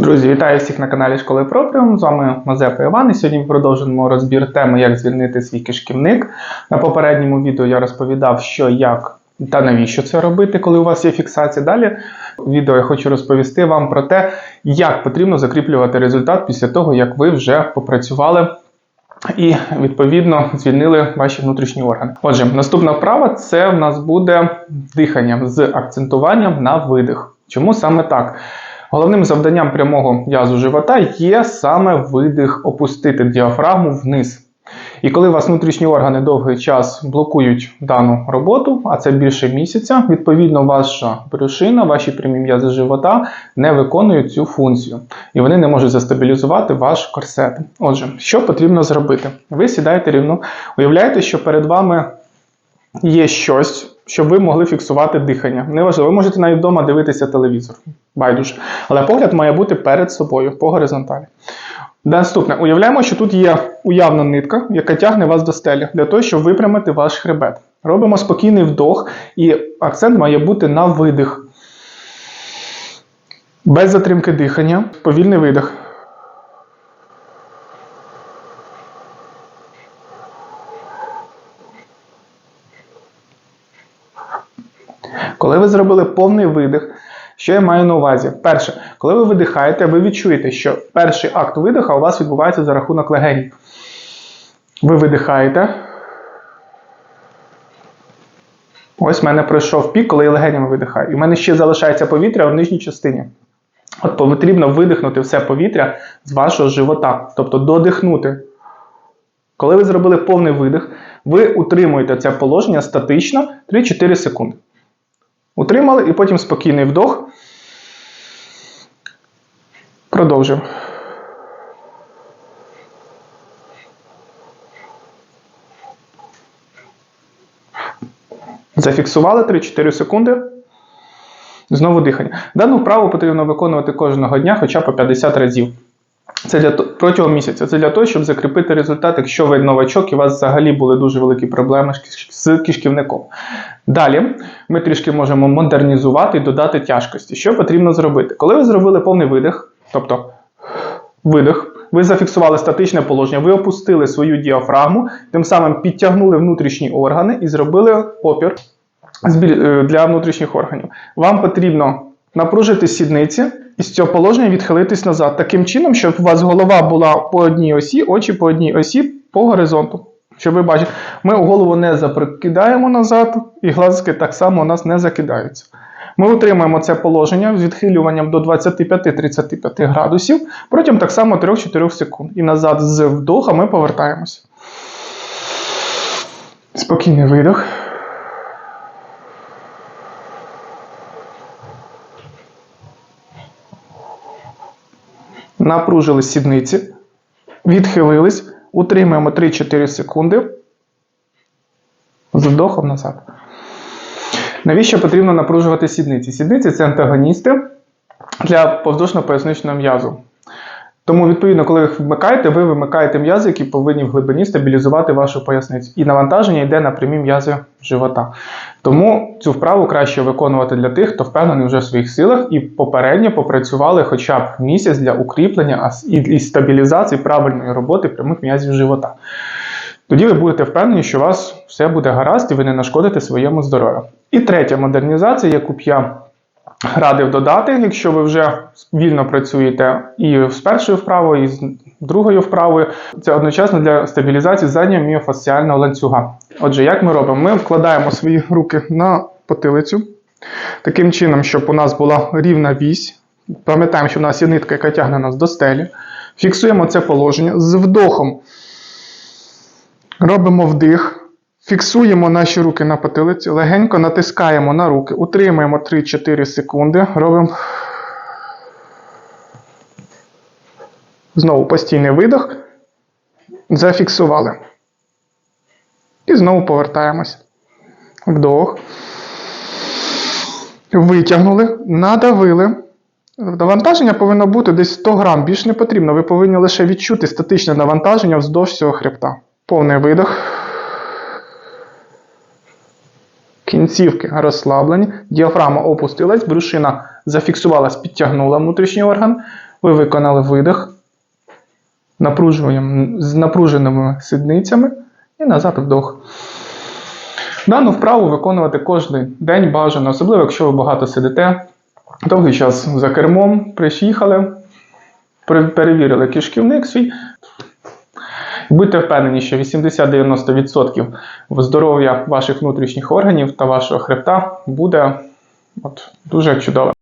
Друзі, вітаю всіх на каналі Школи Пропріум. З вами Мазепа Іван. І сьогодні ми продовжуємо розбір теми, як звільнити свій кишківник. На попередньому відео я розповідав, що як та навіщо це робити, коли у вас є фіксація. Далі відео я хочу розповісти вам про те, як потрібно закріплювати результат після того, як ви вже попрацювали. І відповідно звільнили ваші внутрішні органи. Отже, наступна вправа це в нас буде дихання з акцентуванням на видих. Чому саме так? Головним завданням прямого м'язу живота є саме видих опустити діафрагму вниз. І коли у вас внутрішні органи довгий час блокують дану роботу, а це більше місяця, відповідно, ваша брюшина, ваші прямі м'язи живота не виконують цю функцію. І вони не можуть застабілізувати ваш корсет. Отже, що потрібно зробити? Ви сідаєте рівно, уявляєте, що перед вами є щось, щоб ви могли фіксувати дихання. Неважливо, ви можете навіть вдома дивитися телевізор. Байдуже. Але погляд має бути перед собою по горизонталі. Наступне, уявляємо, що тут є уявна нитка, яка тягне вас до стелі, для того, щоб випрямити ваш хребет. Робимо спокійний вдох, і акцент має бути на видих. Без затримки дихання, повільний видих. Коли ви зробили повний видих, що я маю на увазі? Перше, коли ви видихаєте, ви відчуєте, що перший акт видиха у вас відбувається за рахунок легенів. Ви видихаєте. Ось в мене пройшов пік, коли я легенями видихаю. І в мене ще залишається повітря в нижній частині. От потрібно видихнути все повітря з вашого живота, тобто додихнути. Коли ви зробили повний видих, ви утримуєте це положення статично 3-4 секунди. Утримали і потім спокійний вдох. Продовжуємо. Зафіксували 3-4 секунди. Знову дихання. Дану вправу потрібно виконувати кожного дня хоча по 50 разів. Це для протягом місяця. Це для того, щоб закріпити результат, якщо ви новачок і у вас взагалі були дуже великі проблеми з киш- кишківником. Далі ми трішки можемо модернізувати і додати тяжкості. Що потрібно зробити? Коли ви зробили повний видих, тобто видих, ви зафіксували статичне положення, ви опустили свою діафрагму, тим самим підтягнули внутрішні органи і зробили опір е, для внутрішніх органів. Вам потрібно напружити сідниці і з цього положення відхилитись назад, таким чином, щоб у вас голова була по одній осі, очі по одній осі по горизонту. Щоб ви бачите, ми голову не запрокидаємо назад, і глазки так само у нас не закидаються. Ми утримуємо це положення з відхилюванням до 25-35 градусів протягом так само 3-4 секунд. І назад з вдоха ми повертаємося. Спокійний видох. Напружили сідниці, відхилились, утримуємо 3-4 секунди. З вдохом назад. Навіщо потрібно напружувати сідниці? Сідниці це антагоністи для повздушно поясничного м'язу. Тому, відповідно, коли їх вмикаєте, ви вимикаєте м'язи, які повинні в глибині стабілізувати вашу поясницю. І навантаження йде на прямі м'язи живота. Тому цю вправу краще виконувати для тих, хто впевнений вже в своїх силах і попередньо попрацювали хоча б місяць для укріплення і стабілізації правильної роботи прямих м'язів живота. Тоді ви будете впевнені, що у вас все буде гаразд і ви не нашкодите своєму здоров'ю. І третя модернізація, яку б я радив додати, якщо ви вже вільно працюєте і з першою вправою, і з другою вправою, це одночасно для стабілізації заднього міофасціального ланцюга. Отже, як ми робимо? Ми вкладаємо свої руки на потилицю, таким чином, щоб у нас була рівна вісь. Пам'ятаємо, що у нас є нитка, яка тягне нас до стелі. Фіксуємо це положення з вдохом. Робимо вдих. Фіксуємо наші руки на потилиці, легенько натискаємо на руки, утримуємо 3-4 секунди. Робимо знову постійний видох. Зафіксували. І знову повертаємось. Вдох. Витягнули, надавили. Навантаження повинно бути десь 100 грам, більш не потрібно. Ви повинні лише відчути статичне навантаження вздовж цього хребта. Повний видох. Кінцівки розслаблені, діафрагма опустилась, брюшина зафіксувалась, підтягнула внутрішній орган. Ви виконали видих. Напружуємо з напруженими сідницями і назад вдох. Дану вправу виконувати кожен день бажано, особливо якщо ви багато сидите, довгий час за кермом, приїхали, перевірили кишківник свій. Будьте впевнені, що 80-90% здоров'я ваших внутрішніх органів та вашого хребта буде от, дуже чудове.